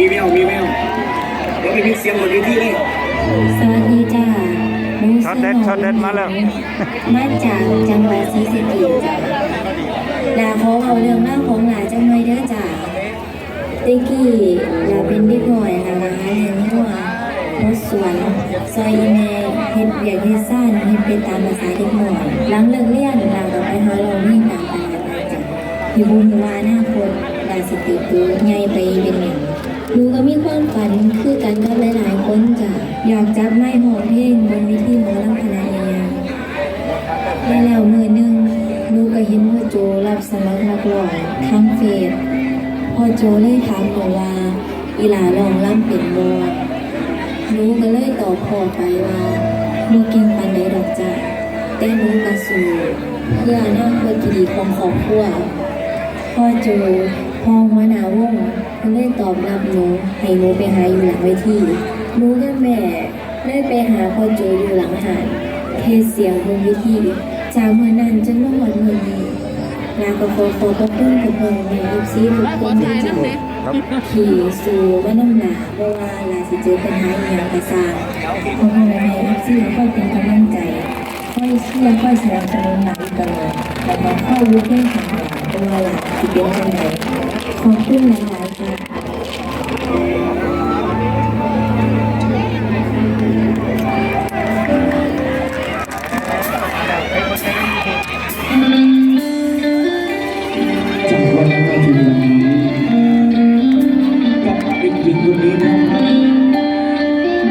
มีแววมีแววเดี๋ยวไปมีเสียงบนเวทีเลยสวัสดีจ้าหนูช็อตเด็ดช็อตเด็ดมาแล้วมาจากจังหวัดศรีสะเกษจ้าลาขอเอาเรื่องเล่าวของหลาจังไว้เด้อจ้าเด็กกี้ลาเป็นเด็กหน่อยนะมาหาเลี้ยงหัวรถสวนซอยอีแม่เฮ็ดเบียกเฮ็ดซ่านเฮ็ดเป็นตามภาษาเด็กหน่อยหลังเลิกเรียนลาก็ไปหาเราเล่นตามตลาดนัดจ้ะอยู่บุญว่าอนาคตลาสิติดตัวใหญ่ไปเป็นหนึ่ง หนูก็มีความฝันคือกันกับหลายๆคนจ้ะอยากจับไม้หอเพลงบนวิธีหมอลำคณะใหญ่ๆและแล้วมือหนึ่งหนูก็เห็นว่าโจรับสมัครนักร้องทางเฟซพอโจเลยถามหนูว่า อีหลาลองล่ำเป็นบ่หนูก็เลยตอบพ่อไปว่าหนูเก่งปานใดดอกจ้ะแต่หนูก็สู้เพื่ออนาคตที่ดีของครอบครัวพ่อโจ พอหัวหน้าวงเพิ่นได้ตอบรับหนูให้หนูไปหาอยู่หลังเวทีหนูกับแม่ได้ไปหาพ่อโจอยู่หลังหานเทศเสียงบนเวทีจากเมื่อนั้นจนมาหมดมื่อนี้ลาก็ขอขอบพระคุณกับพ่อแม่ลูกซีทุกคนที่จ้าครับขี่สู่ว่าน้ำหนาเพราะว่าลาสิเจอปัญหาอย่างกระซางพ่อแม่ลูกซีก็เป็นกำลังใจค่อยเชื่อค่อยแสนับสนุนหลังตลอดแต่ก็ค่อยรู้เรื่องของหลา นตัวหลานที่เป็นจังไดขอบคุณหลายๆค่ะจังหวัดนาทีนี้กับเด็กหญิงคนนี้นะ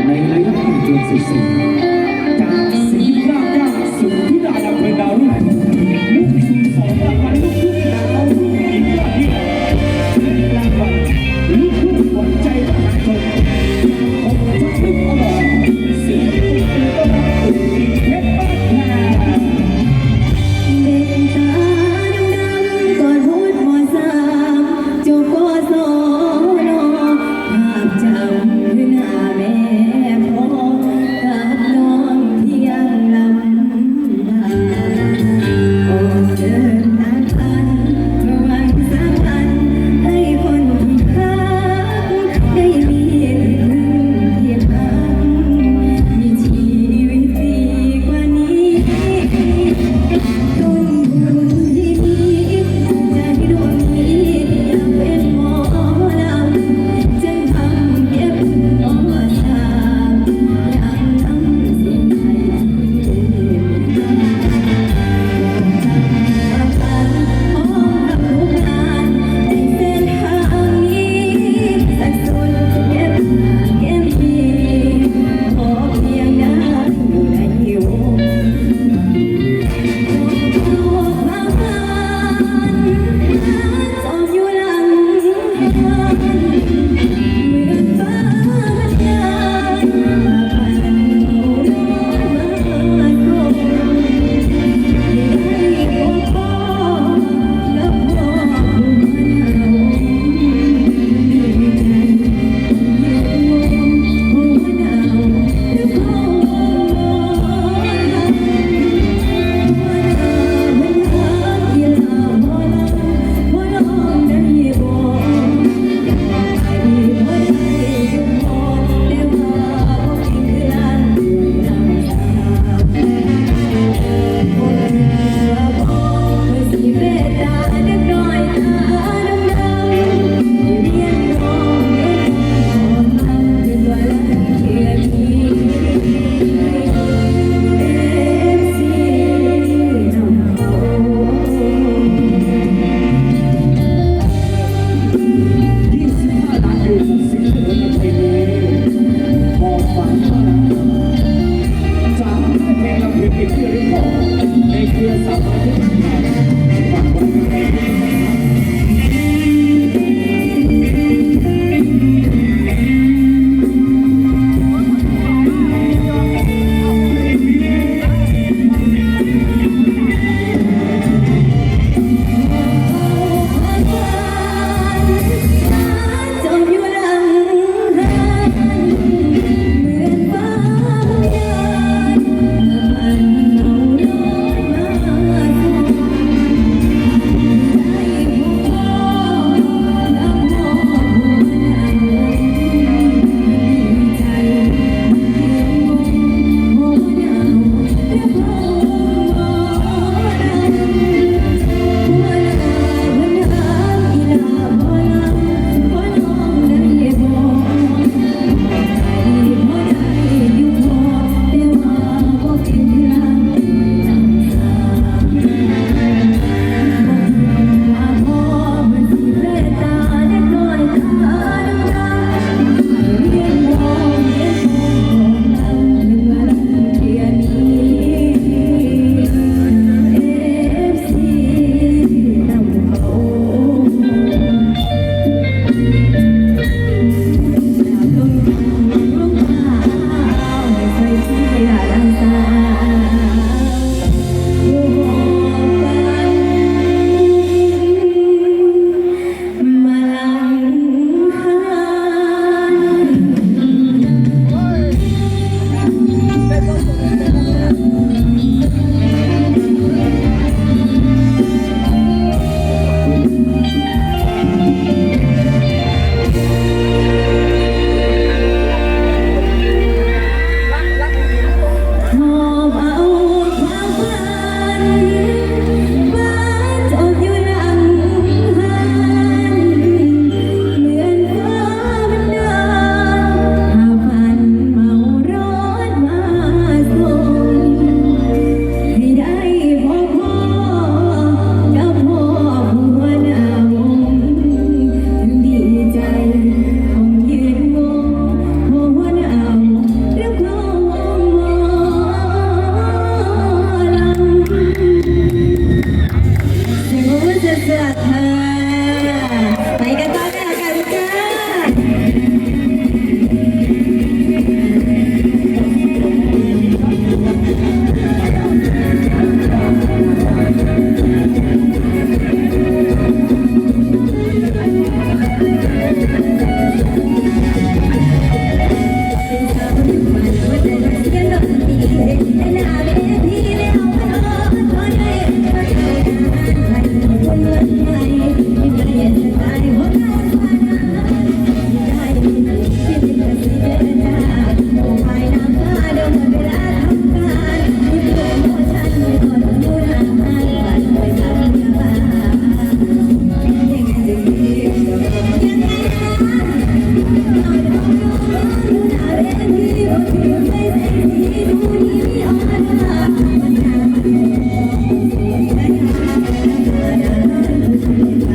ในระยะทางจนสุดสิ่ Eu sou vem Amen.